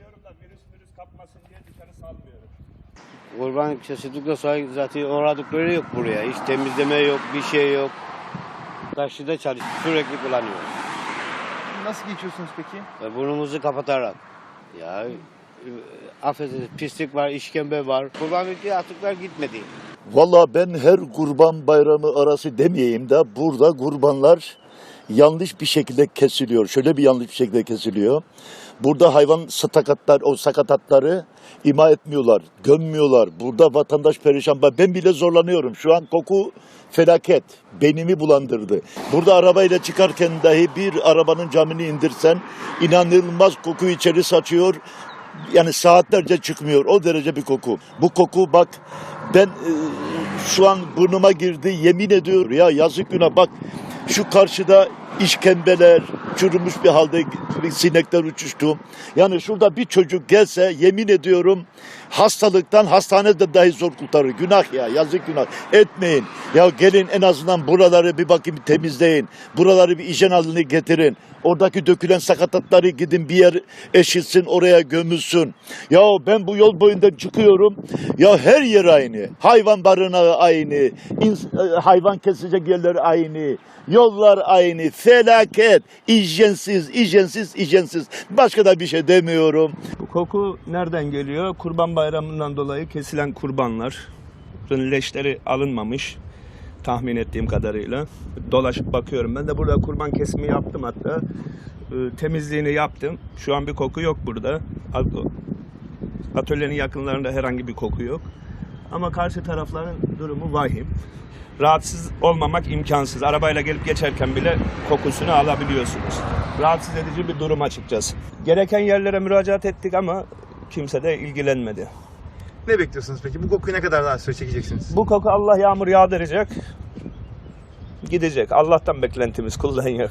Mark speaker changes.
Speaker 1: salıyorum da virüs virüs kapmasın diye dışarı salmıyorum.
Speaker 2: Kurban kesildikten sonra zaten uğradıkları yok buraya. Hiç temizleme yok, bir şey yok. Karşıda çalış, sürekli kullanıyor.
Speaker 3: Nasıl geçiyorsunuz peki?
Speaker 2: Ve burnumuzu kapatarak. Ya e, affedersiniz pislik var, işkembe var. Kurban bitti atıklar gitmedi.
Speaker 4: Valla ben her kurban bayramı arası demeyeyim de burada kurbanlar yanlış bir şekilde kesiliyor. Şöyle bir yanlış bir şekilde kesiliyor. Burada hayvan sakatlar, o sakatatları ima etmiyorlar, gömmüyorlar. Burada vatandaş perişan. Ben bile zorlanıyorum. Şu an koku felaket. Benimi bulandırdı. Burada arabayla çıkarken dahi bir arabanın camını indirsen inanılmaz koku içeri saçıyor. Yani saatlerce çıkmıyor. O derece bir koku. Bu koku bak ben e, şu an burnuma girdi yemin ediyorum ya yazık günah bak şu karşıda işkembeler çürümüş bir halde sinekler uçuştu. Yani şurada bir çocuk gelse yemin ediyorum hastalıktan hastanede dahi zor kurtarır. Günah ya yazık günah. Etmeyin. Ya gelin en azından buraları bir bakayım temizleyin. Buraları bir hijyen haline getirin. Oradaki dökülen sakatatları gidin bir yer eşitsin oraya gömülsün. Ya ben bu yol boyunda çıkıyorum. Ya her yer aynı. Hayvan barınağı aynı. e, hayvan kesecek yerler aynı. Yollar aynı. Felaket. İjyensiz, ijyensiz, ijyensiz. Başka da bir şey demiyorum.
Speaker 1: Bu koku nereden geliyor? Kurban bayramından dolayı kesilen kurbanların leşleri alınmamış tahmin ettiğim kadarıyla. Dolaşıp bakıyorum. Ben de burada kurban kesimi yaptım hatta. Ee, Temizliğini yaptım. Şu an bir koku yok burada. Atölyenin yakınlarında herhangi bir koku yok. Ama karşı tarafların durumu vahim. Rahatsız olmamak imkansız. Arabayla gelip geçerken bile kokusunu alabiliyorsunuz. Rahatsız edici bir durum açıkçası. Gereken yerlere müracaat ettik ama kimse de ilgilenmedi.
Speaker 3: Ne bekliyorsunuz peki? Bu kokuyu ne kadar daha süre çekeceksiniz?
Speaker 1: Bu koku Allah yağmur yağdıracak. Gidecek. Allah'tan beklentimiz kuldan yok.